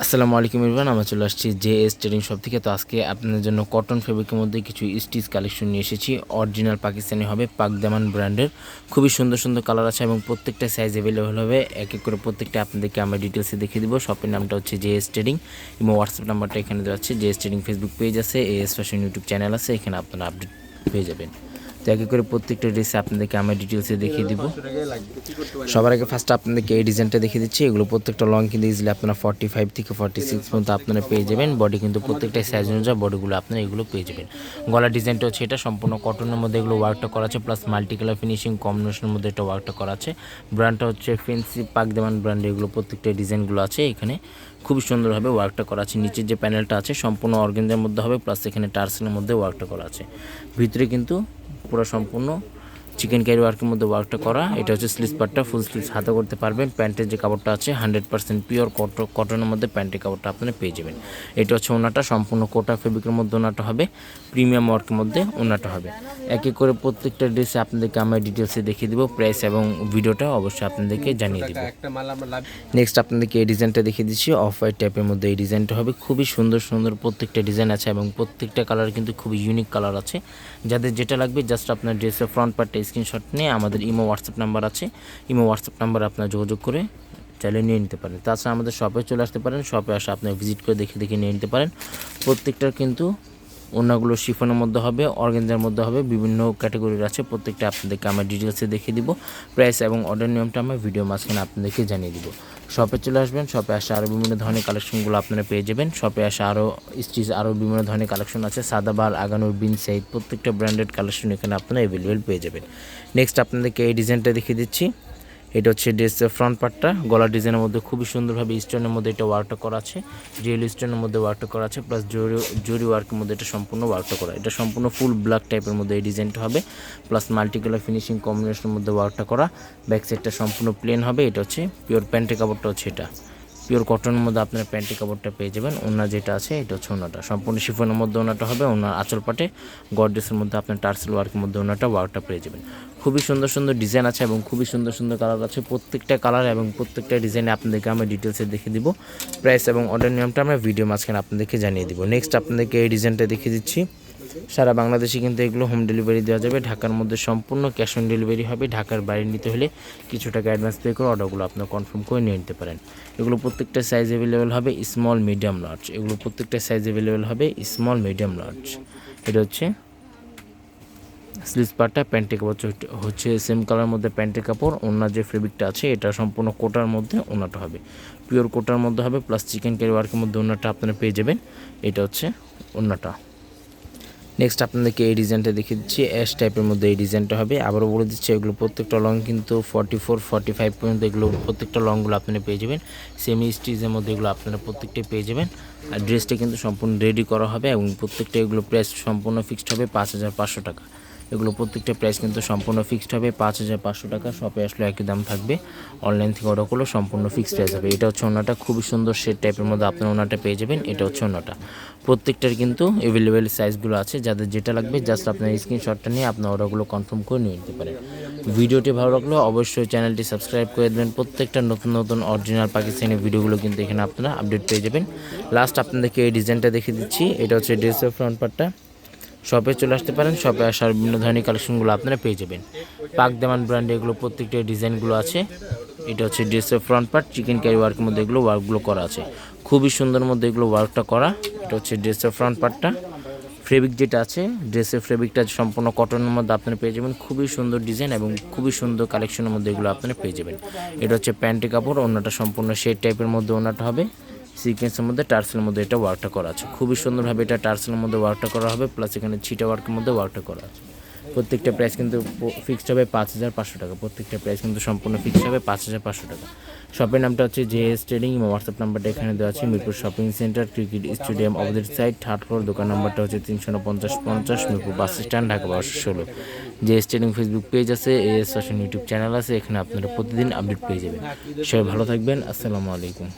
আসসালামু আলাইকুম ইরফান আমরা চলে আসছি জে এস ট্রেডিং শপ থেকে। তো আজকে আপনাদের জন্য কটন ফেব্রিকের মধ্যে কিছু স্টিচ কালেকশন নিয়ে এসেছি। অরিজিনাল পাকিস্তানি হবে পাকদামান ব্র্যান্ডের খুবই সুন্দর সুন্দর কালার আছে এবং প্রত্যেকটা সাইজ অ্যাভেলেবেল হবে। এক এক করে প্রত্যেকটা আপনাদেরকে আমরা ডিটেলসে দেখিয়ে দিব। শপের নামটা হচ্ছে জে এস ট্রেডিং এবং হোয়াটসঅ্যাপ নাম্বারটা এখানে দেওয়া আছে। J S trading Facebook page আছে A S fashion YouTube channel আছে, এখানে আপনারা আপডেট পেয়ে যাবেন। তো এক করে প্রত্যেকটা ড্রেসে আপনাদেরকে আমরা ডিটেলসে দেখিয়ে দিব। সবার আগে ফার্স্ট আপনাদেরকে এই ডিজাইনটা দেখিয়ে দিচ্ছি। এগুলো প্রত্যেকটা লং কিন্তু ইজিলি আপনারা ফর্টি ফাইভ থেকে ফর্টি সিক্স পর্যন্ত আপনারা পেয়ে যাবেন। বডি কিন্তু প্রত্যেকটা সাইজ অনুযায়ী বডিগুলো আপনারা এগুলো পেয়ে যাবেন। গলার ডিজাইনটা হচ্ছে এটা, সম্পূর্ণ কটনের মধ্যে এগুলো ওয়ার্কটা করা আছে প্লাস মাল্টি কালার ফিনিশিং কম্বিনেশনের মধ্যে এটা ওয়ার্কটা করা আছে। ব্র্যান্ডটা হচ্ছে ফেন্সি পাকদেমান ব্র্যান্ড এগুলো প্রত্যেকটা ডিজাইনগুলো আছে এখানে। খুবই সুন্দরভাবে ওয়ার্কটা করা আছে। নিচের যে প্যানেলটা আছে, সম্পূর্ণ অর্গেনজার মধ্যে হবে প্লাস এখানে টার্সেলের মধ্যে ওয়ার্কটা করা আছে। ভিতরে কিন্তু পুরো সম্পূর্ণ চিকেন ক্যারি ওয়ার্কের মধ্যে ওয়ার্কটা করা। এটা হচ্ছে স্লিজ পার্টটা ফুল স্লিজ হাতে করতে পারবেন। প্যান্টের যে কাপড়টা আছে হান্ড্রেড পার্সেন্ট পিওর কটনের মধ্যে প্যান্টের কাপড়টা আপনারা পেয়ে যাবেন। এটা হচ্ছে ওনাটা সম্পূর্ণ কোটা ফেব্রিকের মধ্যে ওনাটা হবে। প্রিমিয়াম ওয়ার্কের মধ্যে ওনাটা হবে। এক এক করে প্রত্যেকটা ড্রেসে আপনাদেরকে আমরা ডিটেলসে দেখিয়ে দেবো প্রাইস এবং ভিডিওটা অবশ্যই আপনাদেরকে জানিয়ে দিব। নেক্সট আপনাদেরকে এই ডিজাইনটা দেখিয়ে দিচ্ছি। অফ হোয়াইট টাইপের মধ্যে এই ডিজাইনটা হবে। খুবই সুন্দর সুন্দর প্রত্যেকটা ডিজাইন আছে এবং প্রত্যেকটা কালার কিন্তু খুবই ইউনিক কালার আছে। যাদের যেটা লাগবে জাস্ট আপনার ড্রেসের ফ্রন্ট পার্টটা স্ক্রিনশট নিয়ে আমাদের ইমো হোয়াটসঅ্যাপ নাম্বার আছে। ইমো হোয়াটসঅ্যাপ নাম্বার আপনার যোগাযোগ করে চাইলে নিয়ে নিতে পারেন। তাছাড়া আমাদের শপে চলে আসতে পারেন। শপে আসে আপনি ভিজিট করে দেখে দেখে নিয়ে নিতে পারেন। প্রত্যেকটার কিন্তু অন্যগুলো শিফনের মধ্যে হবে অর্গেঞ্জার মধ্যে হবে, বিভিন্ন ক্যাটাগরির আছে। প্রত্যেকটা আপনাদেরকে আমরা ডিটেলসে দেখিয়ে দিব। প্রাইস এবং অর্ডার নিয়মটা আমরা ভিডিও মাঝখানে আপনাদেরকে জানিয়ে দিব। শপে চলে আসবেন শপে আসে আরও বিভিন্ন ধরনের কালেকশনগুলো আপনারা পেয়ে যাবেন। শপে আসে আরও স্টিচ আরও বিভিন্ন ধরনের কালেকশন আছে। সাদাবার আগানোর, বিন সাইড প্রত্যেকটা ব্র্যান্ডেড কালেকশন এখানে আপনারা অ্যাভেলেবেল পেয়ে যাবেন। নেক্সট আপনাদেরকে এই ডিজাইনটা দেখিয়ে দিচ্ছি। এটা হচ্ছে ড্রেসের ফ্রন্ট পার্টটা গলার ডিজাইনের মধ্যে খুবই সুন্দরভাবে স্টোনের মধ্যে এটা ওয়ার্কটা করা আছে। রিয়েল স্টোনের মধ্যে ওয়ার্কটা করা আছে প্লাস জরি জরি ওয়ার্কের মধ্যে এটা সম্পূর্ণ ওয়ার্কটা করা। এটা সম্পূর্ণ ফুল ব্ল্যাক টাইপের মধ্যে এই ডিজাইনটা হবে প্লাস মাল্টি কালার ফিনিশিং কম্বিনেশনের মধ্যে ওয়ার্কটা করা। ব্যাক সাইডটা সম্পূর্ণ প্লেন হবে, এটা হচ্ছে পিওর প্যান্টের কাপড়টা হচ্ছে এটা। পিওর কটনের মধ্যে আপনার প্যান্টি কাপড়টা পেয়ে যাবেন। ওনার যেটা আছে, এটা হচ্ছে ওনাটা। সম্পূর্ণ শিফনের মধ্যে ওনাটা হবে, ওনার আঁচল পাটে মধ্যে আপনার টার্সেল ওয়ার্কের মধ্যে ওনাটা ওয়ার্কটা পেয়ে যাবেন। খুবই সুন্দর সুন্দর ডিজাইন আছে এবং খুবই সুন্দর সুন্দর কালার আছে। প্রত্যেকটা কালার এবং প্রত্যেকটা ডিজাইনে আপনাদেরকে আমরা ডিটেলসে দেখে দিব। প্রাইস এবং অর্ডার নিয়মটা আমরা ভিডিও মাঝখানে আপনাদেরকে জানিয়ে দিব। নেক্সট আপনাদেরকে এই ডিজাইনটা দেখিয়ে দিচ্ছি। সারা বাংলাদেশে কিন্তু এগুলো হোম ডেলিভারি দেওয়া যাবে। ঢাকার মধ্যে সম্পূর্ণ ক্যাশ অন ডেলিভারি হবে। ঢাকার বাইরে নিতে হলে কিছু টাকা অ্যাডভান্স পে করে অর্ডারগুলো আপনার কনফার্ম করে নিয়ে নিতে পারেন। এগুলো প্রত্যেকটা সাইজ অ্যাভেলেবেল হবে স্মল মিডিয়াম লার্জ এগুলো প্রত্যেকটা সাইজ অ্যাভেলেবেল হবে স্মল মিডিয়াম লার্জ এটা হচ্ছে স্লিজ পার্টটা প্যান্টের কাপড় হচ্ছে- হচ্ছে সেম কালার মধ্যে প্যান্টের কাপড়। ওনার যে ফেব্রিকটা আছে, এটা সম্পূর্ণ কোটার মধ্যে ওনাটা হবে। পিওর কোটার মধ্যে হবে প্লাস চিকেন কারি ওয়ার্কের মধ্যে ওনাটা আপনারা পেয়ে যাবেন। এটা হচ্ছে ওনাটা নেক্সট আপনাদেরকে এই ডিজাইনটা দেখিয়ে দিচ্ছি। অ্যাশ টাইপের মধ্যে এই ডিজাইনটা হবে। আবারও বলে দিচ্ছি, এগুলো প্রত্যেকটা লং কিন্তু ফর্টি ফোর ফর্টি ফাইভ পর্যন্ত এগুলো প্রত্যেকটা লংগুলো আপনারা পেয়ে যাবেন। সেমি স্টিজের মধ্যে এগুলো আপনারা প্রত্যেকটাই পেয়ে যাবেন। আর ড্রেসটা কিন্তু সম্পূর্ণ রেডি করা হবে এবং প্রত্যেকটা এগুলো প্রাইস সম্পূর্ণ ফিক্সড হবে পাঁচ হাজার পাঁচশো টাকা। এগুলো প্রত্যেকটা প্রাইস কিন্তু সম্পূর্ণ ফিক্সড হবে। পাঁচ হাজার পাঁচশো টাকা শপে আসলে একই দাম থাকবে। অনলাইন থেকে অর্ডার করলে সম্পূর্ণ ফিক্সড প্রাইস হবে এটা হচ্ছে ওনাটা খুবই সুন্দর শেড টাইপের মধ্যে আপনার ওনাটা পেয়ে যাবেন। এটা হচ্ছে ওনাটা। প্রত্যেকটার কিন্তু অ্যাভেলেবেল সাইজগুলো আছে। যাদের যেটা লাগবে জাস্ট আপনার স্ক্রিনশটটা নিয়ে আপনার অর্ডারগুলো কনফার্ম করে নিয়ে নিতে পারেন। ভিডিওটি ভালো লাগলে অবশ্যই চ্যানেলটি সাবস্ক্রাইব করে দেবেন। প্রত্যেকটা নতুন নতুন অরিজিনাল পাকিস্তানি ভিডিওগুলো কিন্তু এখানে আপনারা আপডেট পেয়ে যাবেন। লাস্ট আপনাদেরকে এই ডিজাইনটা দেখিয়ে দিচ্ছি। এটা হচ্ছে ড্রেসের ফ্রন্ট পার্টটা শপে চলে আসতে পারেন শপে আসার বিভিন্ন ধরনের কালেকশনগুলো আপনারা পেয়ে যাবেন। পাক পাকদামান ব্র্যান্ডে এগুলো প্রত্যেকটা ডিজাইনগুলো আছে। এটা হচ্ছে ড্রেসের ফ্রন্ট পার্ট চিকেন ক্যারি ওয়ার্কের মধ্যে এগুলো ওয়ার্কগুলো করা আছে। খুবই সুন্দর মধ্যে এগুলো ওয়ার্কটা করা। এটা হচ্ছে ড্রেসের ফ্রন্ট পার্টটা ফেব্রিক যেটা আছে ড্রেসের ফেব্রিকটা সম্পূর্ণ কটনের মধ্যে আপনারা পেয়ে যাবেন। খুবই সুন্দর ডিজাইন এবং খুবই সুন্দর কালেকশনের মধ্যে এগুলো আপনারা পেয়ে যাবেন। এটা হচ্ছে প্যান্টের কাপড় অন্যটা সম্পূর্ণ শেড টাইপের মধ্যে ওনাটা হবে। সিকোয়েন্সের মধ্যে টার্সেলের মধ্যে এটা ওয়ার্কটা করা আছে। খুবই সুন্দরভাবে এটা টার্সেলের মধ্যে ওয়ার্কটা করা হবে প্লাস এখানে ছিটা ওয়ার্কের মধ্যে ওয়ার্কটা করা আছে। প্রত্যেকটা প্রাইস কিন্তু ফিক্সড হবে পাঁচ হাজার পাঁচশো টাকা। প্রত্যেকটা প্রাইস কিন্তু সম্পূর্ণ ফিক্সড হবে পাঁচ হাজার পাঁচশো টাকা। শপের নামটা হচ্ছে জে এস ট্রেডিং এবং হোয়াটসঅ্যাপ নাম্বারটা এখানে দেওয়া আছে, Mirpur shopping centre cricket stadium opposite side third floor দোকান নাম্বারটা হচ্ছে তিনশো পঞ্চাশ পঞ্চাশ, মিরপুর বাস স্ট্যান্ড ঢাকা বারোশো ষোলো। J S trading Facebook page আছে A S fashion YouTube channel আছে, এখানে আপনারা প্রতিদিন আপডেট পেয়ে যাবেন। সবাই ভালো থাকবেন, আসসালামু আলাইকুম।